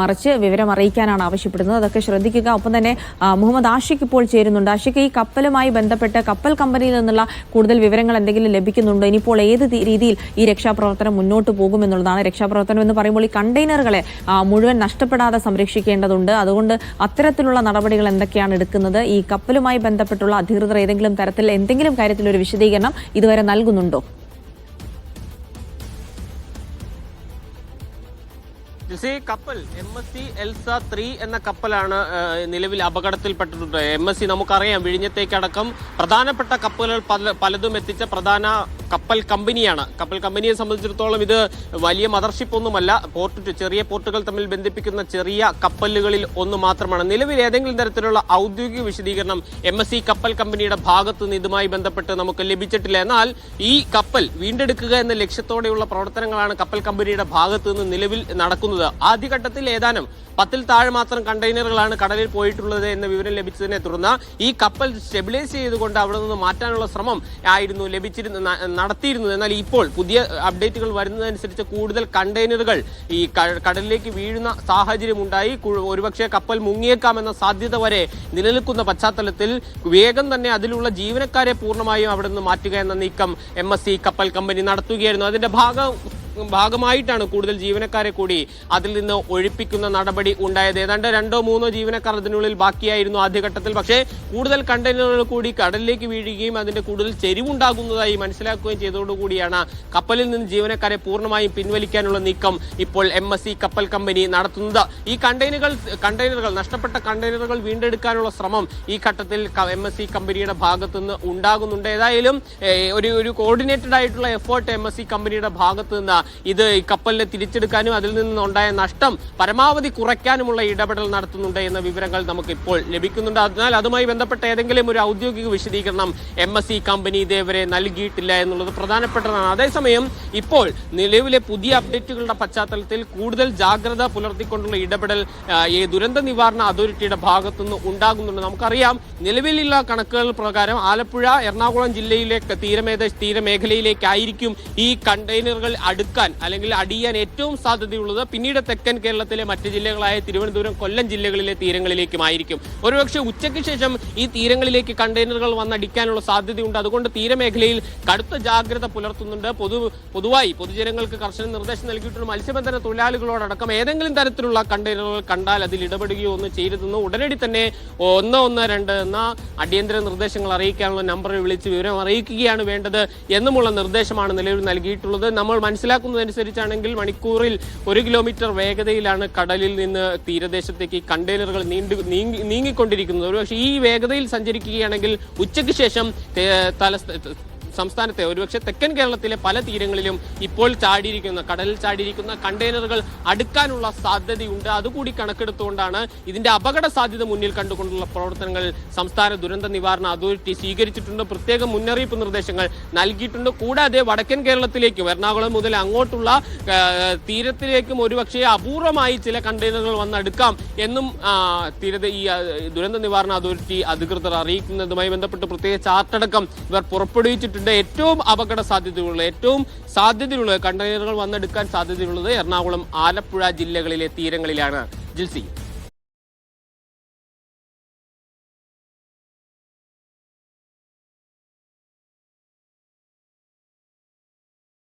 മറിച്ച് വിവരം അറിയിക്കാനാണ് ആവശ്യപ്പെടുന്നത്. അതൊക്കെ ശ്രദ്ധിക്കുക. ഒപ്പം തന്നെ മുഹമ്മദ് ആഷിഖ് ഇപ്പോൾ ചേരുന്നുണ്ട്. ആഷിഖ് ഈ കപ്പലുമായി ബന്ധപ്പെട്ട് കപ്പൽ കമ്പനിയിൽ നിന്നുള്ള കൂടുതൽ വിവരങ്ങൾ എന്തെങ്കിലും ലഭിക്കുന്നുണ്ടോ? ഇനിയിപ്പോൾ ഏത് രീതിയിൽ ഈ രക്ഷാപ്രവർത്തനം മുന്നോട്ട് പോകുമെന്നുള്ളതാണ് രക്ഷാപ്രവർത്തനം എന്ന് പറയുമ്പോൾ ഈ കണ്ടെയ്നറുകളെ മുഴുവൻ നഷ്ടപ്പെടാതെ സംരക്ഷിക്കേണ്ടതുണ്ട്. അതുകൊണ്ട് അത്തരത്തിലുള്ള നടപടികൾ എന്തൊക്കെയാണ് എടുക്കുന്നത്? ഈ കപ്പലുമായി ബന്ധപ്പെട്ടുള്ള അധികൃതർ ഏതെങ്കിലും തരത്തിൽ എന്തെങ്കിലും കാര്യത്തിൽ ഒരു വിശദീകരണം ഇതുവരെ നൽകുന്നുണ്ടോ? ജിസി കപ്പൽ M S C Elsa three എന്ന കപ്പലാണ് നിലവിൽ അപകടത്തിൽപ്പെട്ടിട്ടുണ്ട് എം എസ് സി നമുക്കറിയാം വിഴിഞ്ഞത്തേക്കടക്കം പ്രധാനപ്പെട്ട കപ്പലുകൾ പല പലതും എത്തിച്ച പ്രധാന കപ്പൽ കമ്പനിയാണ്. കപ്പൽ കമ്പനിയെ സംബന്ധിച്ചിടത്തോളം ഇത് വലിയ മദർഷിപ്പ് ഒന്നുമല്ല. പോർട്ട് ചെറിയ പോർട്ടുകൾ തമ്മിൽ ബന്ധിപ്പിക്കുന്ന ചെറിയ കപ്പലുകളിൽ ഒന്ന് മാത്രമാണ്. നിലവിൽ ഏതെങ്കിലും തരത്തിലുള്ള ഔദ്യോഗിക വിശദീകരണം എം എസ് സി കപ്പൽ കമ്പനിയുടെ ഭാഗത്തു നിന്ന് ഇതുമായി ബന്ധപ്പെട്ട് നമുക്ക് ലഭിച്ചിട്ടില്ല. എന്നാൽ ഈ കപ്പൽ വീണ്ടെടുക്കുക എന്ന ലക്ഷ്യത്തോടെയുള്ള പ്രവർത്തനങ്ങളാണ് കപ്പൽ കമ്പനിയുടെ ഭാഗത്തു നിന്ന് നിലവിൽ നടക്കുന്നത്. ആദ്യഘട്ടത്തിൽ ഏതാനും പത്തിൽ താഴെ മാത്രം കണ്ടെയ്നറുകളാണ് കടലിൽ പോയിട്ടുള്ളത് എന്ന വിവരം ലഭിച്ചതിനെ തുടർന്ന് ഈ കപ്പൽ സ്റ്റെബിലൈസ് ചെയ്തുകൊണ്ട് അവിടെ നിന്ന് മാറ്റാനുള്ള ശ്രമം ആയിരുന്നു ലഭിച്ചിരുന്ന നടത്തിയിരുന്നത്. എന്നാൽ ഇപ്പോൾ പുതിയ അപ്ഡേറ്റുകൾ വരുന്നതനുസരിച്ച് കൂടുതൽ കണ്ടെയ്നറുകൾ ഈ കടലിലേക്ക് വീഴുന്ന സാഹചര്യം ഉണ്ടായി ഒരുപക്ഷെ കപ്പൽ മുങ്ങിയേക്കാമെന്ന സാധ്യത വരെ നിലനിൽക്കുന്ന പശ്ചാത്തലത്തിൽ വേഗം തന്നെ അതിലുള്ള ജീവനക്കാരെ പൂർണമായും അവിടെ നിന്ന് മാറ്റുക എന്ന നീക്കം എം കപ്പൽ കമ്പനി നടത്തുകയായിരുന്നു. അതിന്റെ ഭാഗം ഭാഗമായിട്ടാണ് കൂടുതൽ ജീവനക്കാരെ കൂടി അതിൽ നിന്ന് ഒഴിപ്പിക്കുന്ന നടപടി ഉണ്ടായത്. ഏതാണ്ട് രണ്ടോ മൂന്നോ ജീവനക്കാർ അതിനുള്ളിൽ ബാക്കിയായിരുന്നു ആദ്യഘട്ടത്തിൽ. പക്ഷേ കൂടുതൽ കണ്ടെയ്നറുകൾ കൂടി കടലിലേക്ക് വീഴുകയും അതിന്റെ കൂടുതൽ ചെരിവുണ്ടാകുന്നതായി മനസ്സിലാക്കുകയും ചെയ്തതോടുകൂടിയാണ് കപ്പലിൽ നിന്ന് ജീവനക്കാരെ പൂർണമായും പിൻവലിക്കാനുള്ള നീക്കം ഇപ്പോൾ എം കപ്പൽ കമ്പനി നടത്തുന്നത്. ഈ കണ്ടെയ്നറുകൾ കണ്ടെയ്നറുകൾ നഷ്ടപ്പെട്ട കണ്ടെയ്നറുകൾ വീണ്ടെടുക്കാനുള്ള ശ്രമം ഈ ഘട്ടത്തിൽ എം കമ്പനിയുടെ ഭാഗത്തുനിന്ന് ഉണ്ടാകുന്നുണ്ട്. ഏതായാലും ഒരു ഒരു കോർഡിനേറ്റഡ് ആയിട്ടുള്ള എഫേർട്ട് എം കമ്പനിയുടെ ഭാഗത്ത് നിന്ന് ഇത് ഈ കപ്പലിനെ തിരിച്ചെടുക്കാനും അതിൽ നിന്നുണ്ടായ നഷ്ടം പരമാവധി കുറയ്ക്കാനുമുള്ള ഇടപെടൽ നടത്തുന്നുണ്ട് എന്ന വിവരങ്ങൾ നമുക്ക് ഇപ്പോൾ ലഭിക്കുന്നുണ്ട്. അതിനാൽ അതുമായി ബന്ധപ്പെട്ട ഏതെങ്കിലും ഒരു ഔദ്യോഗിക വിശദീകരണം എം എസ് കമ്പനി ഇതേവരെ നൽകിയിട്ടില്ല എന്നുള്ളത് പ്രധാനപ്പെട്ടതാണ്. അതേസമയം ഇപ്പോൾ നിലവിലെ പുതിയ അപ്ഡേറ്റുകളുടെ പശ്ചാത്തലത്തിൽ കൂടുതൽ ജാഗ്രത പുലർത്തിക്കൊണ്ടുള്ള ഇടപെടൽ ഈ ദുരന്ത നിവാരണ അതോറിറ്റിയുടെ ഭാഗത്തുനിന്ന് ഉണ്ടാകുന്നുണ്ട്. നമുക്കറിയാം നിലവിലുള്ള കണക്കുകൾ പ്രകാരം ആലപ്പുഴ എറണാകുളം ജില്ലയിലെ തീരമേത തീരമേഖലയിലേക്കായിരിക്കും ഈ കണ്ടെയ്നറുകൾ അടുക്കാൻ അല്ലെങ്കിൽ അടിയാൻ ഏറ്റവും സാധ്യതയുള്ളത് പിന്നീട് തെക്കൻ കേരളത്തിലെ മറ്റ് ജില്ലകളായ തിരുവനന്തപുരം കൊല്ലം ജില്ലകളിലെ തീരങ്ങളിലേക്കുമായിരിക്കും. ഒരുപക്ഷെ ഉച്ചയ്ക്ക് ശേഷം ഈ തീരങ്ങളിലേക്ക് കണ്ടെയ്നറുകൾ വന്നടിക്കാനുള്ള സാധ്യതയുണ്ട്. അതുകൊണ്ട് തീരമേഖലയിൽ കടുത്ത ജാഗ്രത പുലർത്തുന്നുണ്ട്. പൊതു പൊതുവായി പൊതുജനങ്ങൾക്ക് കർശന നിർദ്ദേശം നൽകിയിട്ടുള്ള മത്സ്യബന്ധന തൊഴിലാളികളോടക്കം ഏതെങ്കിലും തരത്തിലുള്ള കണ്ടെയ്നറുകൾ കണ്ടാൽ അതിൽ ഇടപെടുകയോ ഒന്നും ചെയ്യരുതെന്ന് ഉടനടി തന്നെ ഒന്ന് ഒന്ന് രണ്ട് എന്ന അടിയന്തര നിർദ്ദേശങ്ങൾ അറിയിക്കാനുള്ള നമ്പറിൽ വിളിച്ച് വിവരം അറിയിക്കുകയാണ് വേണ്ടത് എന്നുമുള്ള നിർദ്ദേശമാണ് നിലവിൽ നൽകിയിട്ടുള്ളത്. നമ്മൾ മനസ്സിലാക്കുന്നതനുസരിച്ചാണെങ്കിൽ മണിക്കൂറിൽ ഒരു കിലോമീറ്റർ വേഗതയിലാണ് കടലിൽ നിന്ന് തീരദേശത്തേക്ക് കണ്ടെയ്നറുകൾ നീണ്ടു നീങ്ങി നീങ്ങിക്കൊണ്ടിരിക്കുന്നത്. ഒരുപക്ഷെ ഈ വേഗതയിൽ സഞ്ചരിക്കുകയാണെങ്കിൽ ഉച്ചയ്ക്ക് ശേഷം തലസ്ഥ സംസ്ഥാനത്തെ ഒരുപക്ഷെ തെക്കൻ കേരളത്തിലെ പല തീരങ്ങളിലും ഇപ്പോൾ ചാടിയിരിക്കുന്ന കടലിൽ ചാടിയിരിക്കുന്ന കണ്ടെയ്നറുകൾ അടുക്കാനുള്ള സാധ്യതയുണ്ട്. അതുകൂടി കണക്കെടുത്തുകൊണ്ടാണ് ഇതിന്റെ അപകട സാധ്യത മുന്നിൽ കണ്ടുകൊണ്ടുള്ള പ്രവർത്തനങ്ങൾ സംസ്ഥാന ദുരന്ത നിവാരണ അതോറിറ്റി സ്വീകരിച്ചിട്ടുണ്ട്. പ്രത്യേക മുന്നറിയിപ്പ് നിർദ്ദേശങ്ങൾ നൽകിയിട്ടുണ്ട്. കൂടാതെ വടക്കൻ കേരളത്തിലേക്കും എറണാകുളം മുതൽ അങ്ങോട്ടുള്ള തീരത്തിലേക്കും ഒരുപക്ഷെ അപൂർവമായി ചില കണ്ടെയ്നറുകൾ വന്നെടുക്കാം എന്നും തീരത്തെ തീരത ഈ ദുരന്ത നിവാരണ അതോറിറ്റി അധികൃതർ അറിയിക്കുന്നതുമായി ബന്ധപ്പെട്ട് പ്രത്യേക ചാർട്ടടക്കം ഇവർ പുറപ്പെടുവിച്ചിട്ടുണ്ട്. ഏറ്റവും അപകട സാധ്യതയുള്ള ഏറ്റവും സാധ്യതയുള്ള കണ്ടെയ്നറുകൾ വന്നെടുക്കാൻ സാധ്യതയുള്ളത് എറണാകുളം ആലപ്പുഴ ജില്ലകളിലെ തീരങ്ങളിലാണ്. ജിൽസി.